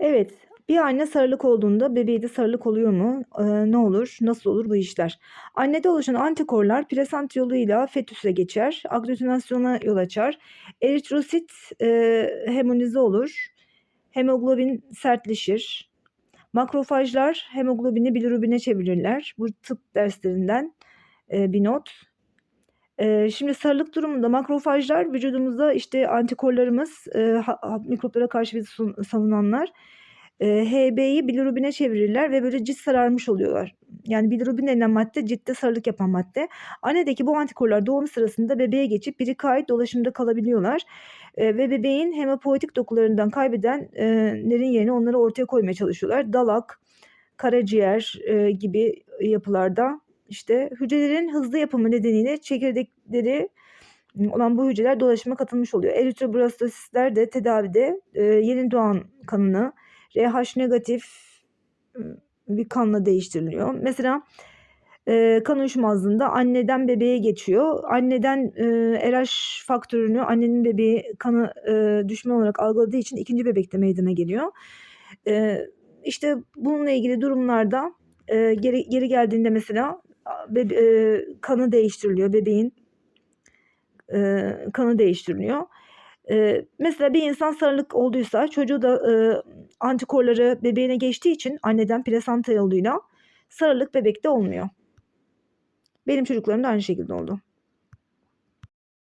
Evet, bir anne sarılık olduğunda bebeği de sarılık oluyor mu? Eee, ne olur? Nasıl olur bu işler? Annede oluşan antikorlar plasenta yoluyla fetüse geçer, agglütinasyona yol açar, eritrosit eee, hemolize olur, hemoglobin sertleşir, makrofajlar hemoglobini bilirubine çevirirler. Bu tıp derslerinden eee, bir not. Şimdi sarılık durumunda makrofajlar vücudumuzda işte antikorlarımız mikroplara karşı bizi savunanlar HB'yi bilirubine çevirirler ve böyle cilt sararmış oluyorlar. Yani bilirubin denilen madde ciltte sarılık yapan madde. Annedeki bu antikorlar doğum sırasında bebeğe geçip birikaik dolaşımda kalabiliyorlar. Ve bebeğin hemopoietik dokularından kaybedenlerin yerine onları ortaya koymaya çalışıyorlar. Dalak, karaciğer gibi yapılarda işte hücrelerin hızlı yapımı nedeniyle çekirdekleri olan bu hücreler dolaşıma katılmış oluyor. Eritroblastositler de tedavide e, yeni doğan kanını RH negatif bir kanla değiştiriliyor. Mesela e, kan uyuşmazlığında anneden bebeğe geçiyor. Anneden e, RH faktörünü annenin bebeği kanı e, düşman olarak algıladığı için ikinci bebekte meydana geliyor. E, işte bununla ilgili durumlarda e, geri, geri geldiğinde mesela bebe, e, kanı değiştiriliyor bebeğin e, kanı değiştiriliyor. E, mesela bir insan sarılık olduysa çocuğu da antikorları bebeğine geçtiği için anneden plasenta yoluyla sarılık bebekte olmuyor. Benim çocuklarım da aynı şekilde oldu.